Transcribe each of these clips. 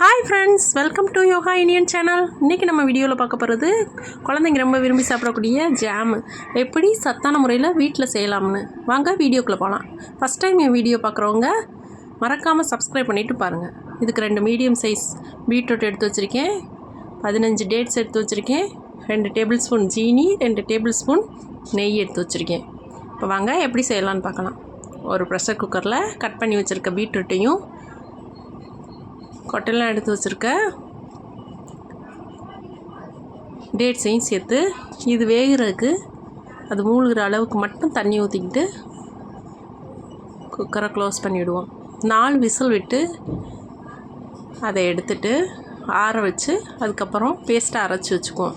Hi friends welcome to yoga Iniyan channel இன்றைக்கி நம்ம வீடியோவில் பார்க்க போகிறது குழந்தைங்க ரொம்ப விரும்பி சாப்பிடக்கூடிய ஜாமு எப்படி சத்தான முறையில் வீட்டில் செய்யலாம்னு. வாங்க வீடியோக்குள்ளே போகலாம் ஃபஸ்ட் டைம் என் வீடியோ பார்க்குறவங்க மறக்காமல் சப்ஸ்கிரைப் பண்ணிவிட்டு பாருங்கள் இதுக்கு ரெண்டு மீடியம் சைஸ் பீட்ரூட் எடுத்து வச்சுருக்கேன். பதினஞ்சு டேட்ஸ் எடுத்து வச்சுருக்கேன். ரெண்டு டேபிள் ஸ்பூன் ஜீனி ரெண்டு டேபிள் ஸ்பூன் நெய் எடுத்து வச்சுருக்கேன். இப்போ வாங்க எப்படி செய்யலான்னு பார்க்கலாம். ஒரு ப்ரெஷர் குக்கரில் கட் பண்ணி வச்சுருக்க பீட்ரூட்டையும் கொட்டைலாம் எடுத்து வச்சுருக்க. டேட்ஸையும் சேர்த்து இது வேகிறதுக்கு அது மூழ்கிற அளவுக்கு மட்டும் தண்ணி ஊற்றிக்கிட்டு குக்கரை க்ளோஸ் பண்ணிவிடுவோம். நாலு விசில் விட்டு அதை எடுத்துட்டு ஆற வச்சு அதுக்கப்புறம் பேஸ்ட்டை அரைச்சி வச்சுக்குவோம்.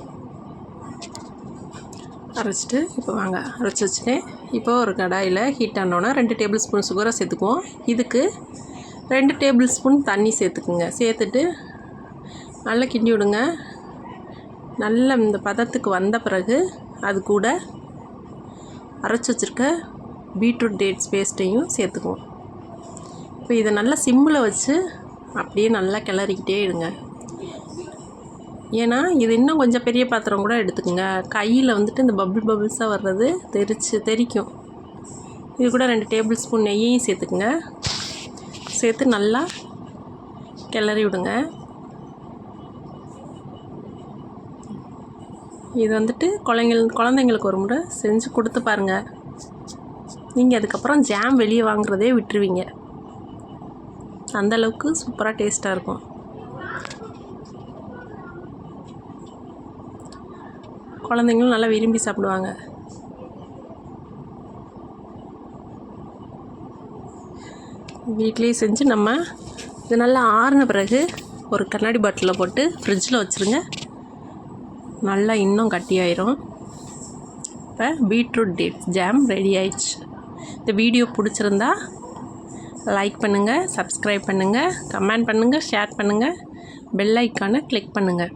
அரைச்சிட்டு இப்போ வாங்க அரைச்சி வச்சுட்டேன். இப்போ ஒரு கடாயில் ஹீட் ஆனோன்னா ரெண்டு டேபிள் ஸ்பூன் சுகரை சேர்த்துக்குவோம். இதுக்கு ரெண்டு டேபிள் ஸ்பூன் தண்ணி சேர்த்துக்குங்க. சேர்த்துட்டு நல்லா கிண்டி விடுங்க. நல்ல இந்த பதத்துக்கு வந்த பிறகு அது கூட அரைச்சி வச்சுருக்க பீட்ரூட் டேட்ஸ் பேஸ்ட்டையும் சேர்த்துக்குவோம். இப்போ இதை நல்லா சிம்மில் வச்சு அப்படியே நல்லா கிளறிக்கிட்டே இருங்க ஏன்னா இது இன்னும் கொஞ்சம் பெரிய பாத்திரம் கூட எடுத்துக்கோங்க. கையில் வந்துட்டு இந்த பபிள் பபிள்ஸாக வர்றது தெரிச்சு தெரிக்கும். இது கூட ரெண்டு டேபிள் ஸ்பூன் நெய்யையும் சேர்த்துக்குங்க. சேர்த்து நல்லா கிளறி விடுங்க. இது வந்துட்டு குழந்தைங்கள் குழந்தைங்களுக்கு ஒரு முறை செஞ்சு கொடுத்து பாருங்கள் நீங்கள் அதுக்கப்புறம் ஜாம் வெளியே வாங்குறதே விட்டுருவீங்க. அந்தளவுக்கு சூப்பராக டேஸ்ட்டாக இருக்கும். குழந்தைங்களும் நல்லா விரும்பி சாப்பிடுவாங்க. வீட்லேயே செஞ்சு நம்ம இது நல்லா ஆறின பிறகு ஒரு கண்ணாடி பாட்டிலில் போட்டு ஃப்ரிட்ஜில் வச்சுருங்க. நல்லா இன்னும் கட்டியாயிரும். இப்போ பீட்ரூட் டேட் ஜாம் ரெடி ஆயிடுச்சு. இந்த வீடியோ பிடிச்சிருந்தா லைக் பண்ணுங்கள் சப்ஸ்கிரைப் பண்ணுங்கள் கமெண்ட் பண்ணுங்கள் ஷேர் பண்ணுங்கள் பெல் ஐக்கானை கிளிக் பண்ணுங்கள்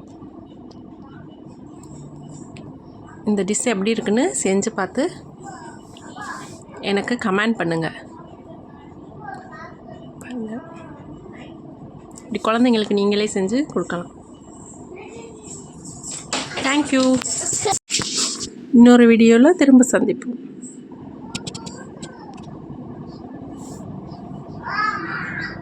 இந்த டிஷ் எப்படி இருக்குன்னு செஞ்சு பார்த்து எனக்கு கமெண்ட் பண்ணுங்கள் இப்படி குழந்தைங்களுக்கு நீங்களே செஞ்சு கொடுக்கலாம். தேங்க்யூ இன்னொரு வீடியோவில் திரும்ப சந்திப்போம்.